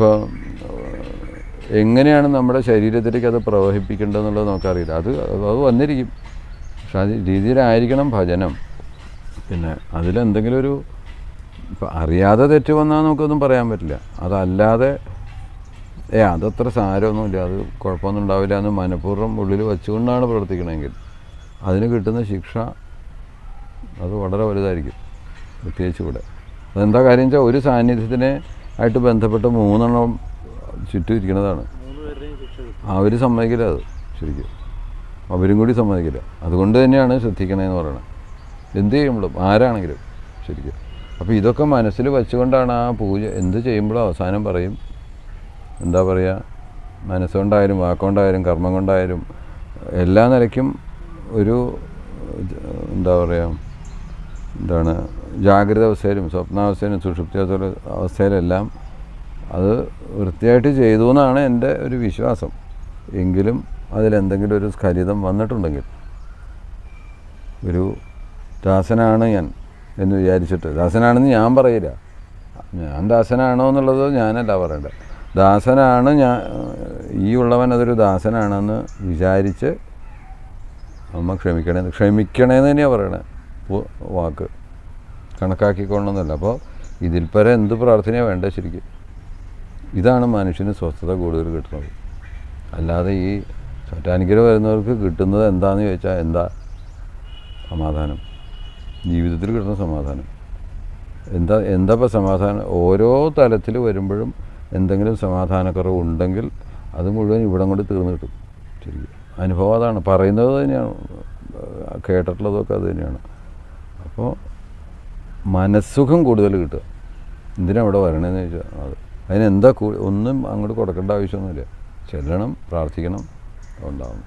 ഇപ്പോൾ എങ്ങനെയാണ് നമ്മുടെ ശരീരത്തിലേക്ക് അത് പ്രവഹിപ്പിക്കേണ്ടതെന്നുള്ളത് നമുക്കറിയില്ല. അത് അത് വന്നിരിക്കും. പക്ഷെ അത് രീതിയിലായിരിക്കണം ഭജനം. പിന്നെ അതിലെന്തെങ്കിലും ഒരു ഇപ്പം അറിയാതെ തെറ്റ് വന്നാൽ നമുക്കൊന്നും പറയാൻ പറ്റില്ല. അതല്ലാതെ ഏ അതത്ര സാരമൊന്നുമില്ല. അത് കുഴപ്പമൊന്നും ഉണ്ടാവില്ല എന്ന് മനഃപൂർവം ഉള്ളിൽ വെച്ചുകൊണ്ടാണ് പ്രവർത്തിക്കണമെങ്കിൽ. അതിന് കിട്ടുന്ന ശിക്ഷ അത് വളരെ വലുതായിരിക്കും പ്രത്യേകിച്ച് ഇവിടെ. അതെന്താ കാര്യം വെച്ചാൽ ഒരു സാന്നിധ്യത്തിനെ ആയിട്ട് ബന്ധപ്പെട്ട് മൂന്നെണ്ണം ചുറ്റും ഇരിക്കുന്നതാണ്. അവർ സമ്മതിക്കില്ല അത് ശരിക്കും. അവരും കൂടി സമ്മതിക്കില്ല. അതുകൊണ്ട് തന്നെയാണ് ശ്രദ്ധിക്കണതെന്ന് പറയുന്നത് എന്ത് ചെയ്യുമ്പോഴും ആരാണെങ്കിലും ശരിക്കും. അപ്പോൾ ഇതൊക്കെ മനസ്സിൽ വെച്ചുകൊണ്ടാണ് ആ പൂജ എന്ത് ചെയ്യുമ്പോഴും അവസാനം പറയും. എന്താ പറയുക മനസ്സുകൊണ്ടായാലും വാക്കുകൊണ്ടായാലും കർമ്മം കൊണ്ടായാലും എല്ലാ നിലയ്ക്കും ഒരു എന്താ പറയുക എന്താണ് ജാഗ്രത അവസ്ഥയിലും സ്വപ്നാവസ്ഥയിലും സുഷുപ്തി അവസ്ഥയിലും അവസ്ഥയിലെല്ലാം അത് വൃത്തിയായിട്ട് ചെയ്തു എന്നാണ് എന്റെ ഒരു വിശ്വാസം. എങ്കിലും അതിലെന്തെങ്കിലും ഒരു സ്ഖലിതം വന്നിട്ടുണ്ടെങ്കിൽ ഒരു ദാസനാണ് ഞാൻ എന്ന് വിചാരിച്ചിട്ട് ദാസനാണെന്ന് ഞാൻ പറയില്ല. ഞാൻ ദാസനാണോ എന്നുള്ളത് ഞാനല്ല പറയേണ്ടത്. ദാസനാണ് ഞാൻ ഈ ഉള്ളവൻ അതൊരു ദാസനാണെന്ന് വിചാരിച്ച് അമ്മ ക്ഷമിക്കണേ ക്ഷമിക്കണേന്ന് തന്നെയാണ് പറയണേ വാക്ക്. കണക്കാക്കിക്കൊള്ളണമെന്നല്ല. അപ്പോൾ ഇതിൽ പരെ എന്ത് പ്രാർത്ഥനയാണ് വേണ്ട ശരിക്കും? ഇതാണ് മനുഷ്യന് സ്വസ്ഥത കൂടുതൽ കിട്ടുന്നത്. അല്ലാതെ ഈ ചോറ്റാനിക്കര വരുന്നവർക്ക് കിട്ടുന്നത് എന്താണെന്ന് ചോദിച്ചാൽ എന്താ? സമാധാനം. ജീവിതത്തിൽ കിട്ടുന്ന സമാധാനം. എന്താ എന്താ ഇപ്പോൾ സമാധാനം? ഓരോ തലത്തിൽ വരുമ്പോഴും എന്തെങ്കിലും സമാധാനക്കുറവ് ഉണ്ടെങ്കിൽ അത് മുഴുവൻ ഇവിടം കൊണ്ട് തീർന്നു കിട്ടും. ശരിക്കും. അനുഭവം അതാണ്. പറയുന്നത് തന്നെയാണ്. കേട്ടിട്ടുള്ളതൊക്കെ അത് തന്നെയാണ്. അപ്പോൾ മനസ്സുഖം കൂടുതൽ കിട്ടുക. എന്തിനാണ് അവിടെ വരണേന്ന് ചോദിച്ചാൽ അത് അതിനെന്താ ഒന്നും അങ്ങോട്ട് കൊടുക്കേണ്ട ആവശ്യമൊന്നുമില്ല. ചെല്ലണം പ്രാർത്ഥിക്കണം ഉണ്ടാവും